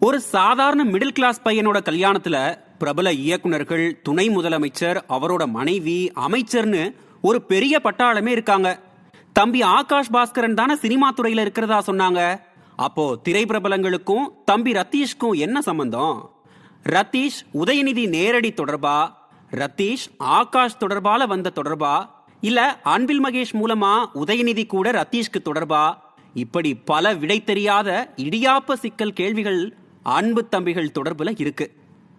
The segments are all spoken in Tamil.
ஒரு சாதாரண மிடில் கிளாஸ் பையனோட கல்யாணத்துல பிரபல இயக்குனர்கள் துணை முதலமைச்சர் அவரோட மனைவி அமைச்சர்னு ஒரு பெரிய பட்டாளமே இருக்காங்க. தம்பி ஆகாஷ் பாஸ்கரன் தானே சினிமா துறையில இருக்கிறதா சொன்னாங்க. அப்போ திரை பிரபலங்களுக்கும் தம்பி ரத்தீஷ்க்கும் என்ன சம்பந்தம்? ரத்தீஷ் உதயநிதி நேரடி தொடர்பா? ரத்தீஷ் ஆகாஷ் தொடர்பால வந்த தொடர்பா? இல்ல அன்பில் மகேஷ் மூலமா உதயநிதி கூட ரத்தீஷ்க்கு தொடர்பா? இப்படி பல விடை தெரியாத இடியாப்ப சிக்கல் கேள்விகள் அன்பு தம்பிகள் தொடர்புல இருக்கு.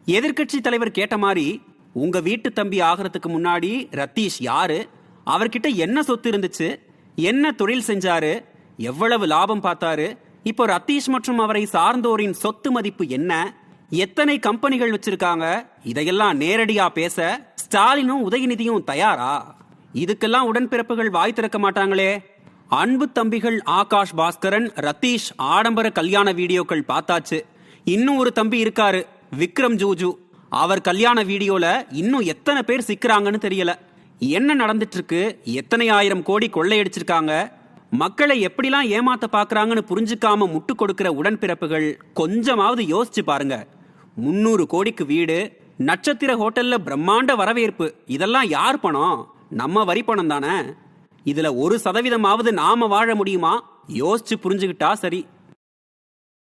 எதிர்க்கட்சி தலைவர் கேட்ட மாதிரி உங்க வீட்டு தம்பி ஆகிறதுக்கு முன்னாடி ரத்தீஷ் யாரு? அவர்கிட்ட என்ன சொத்து இருந்துச்சு? என்ன தொழில் செஞ்சாரு? எவ்வளவு லாபம் பார்த்தாரு? இப்போ ரத்தீஷ் மற்றும் அவரை சார்ந்தோரின் சொத்து மதிப்பு என்ன? எத்தனை கம்பெனிகள் வச்சிருக்காங்க? இதையெல்லாம் நேரடியா பேச ஸ்டாலினும் உதயநிதியும் தயாரா? இதுக்கெல்லாம் உடன்பிறப்புகள் வாய் திறக்க மாட்டாங்களே. அன்பு தம்பிகள் ஆகாஷ் பாஸ்கரன் ரத்தீஷ் ஆடம்பர கல்யாண வீடியோக்கள் பார்த்தாச்சு. இன்னும் ஒரு தம்பி இருக்காரு விக்ரம் ஜூஜு. அவர் கல்யாண வீடியோல இன்னும் எத்தனை பேர் சிக்கிறாங்கன்னு தெரியல. என்ன நடந்துட்டு இருக்கு எத்தனை ஆயிரம் கோடி கொள்ளையடிச்சிருக்காங்க மக்களை எப்படிலாம் ஏமாத்த பாக்குறாங்கன்னு புரிஞ்சுக்காம முட்டு கொடுக்கிற உடன்பிறப்புகள் கொஞ்சமாவது யோசிச்சு பாருங்க. முன்னூறு கோடிக்கு வீடு நட்சத்திர ஹோட்டல்ல பிரம்மாண்ட வரவேற்பு இதெல்லாம் யார் பணம்? நம்ம வரி பணம் தானே? இதுல ஒரு சதவீதமாவது நாம வாழ முடியுமா? யோசிச்சு புரிஞ்சுக்கிட்டா சரி.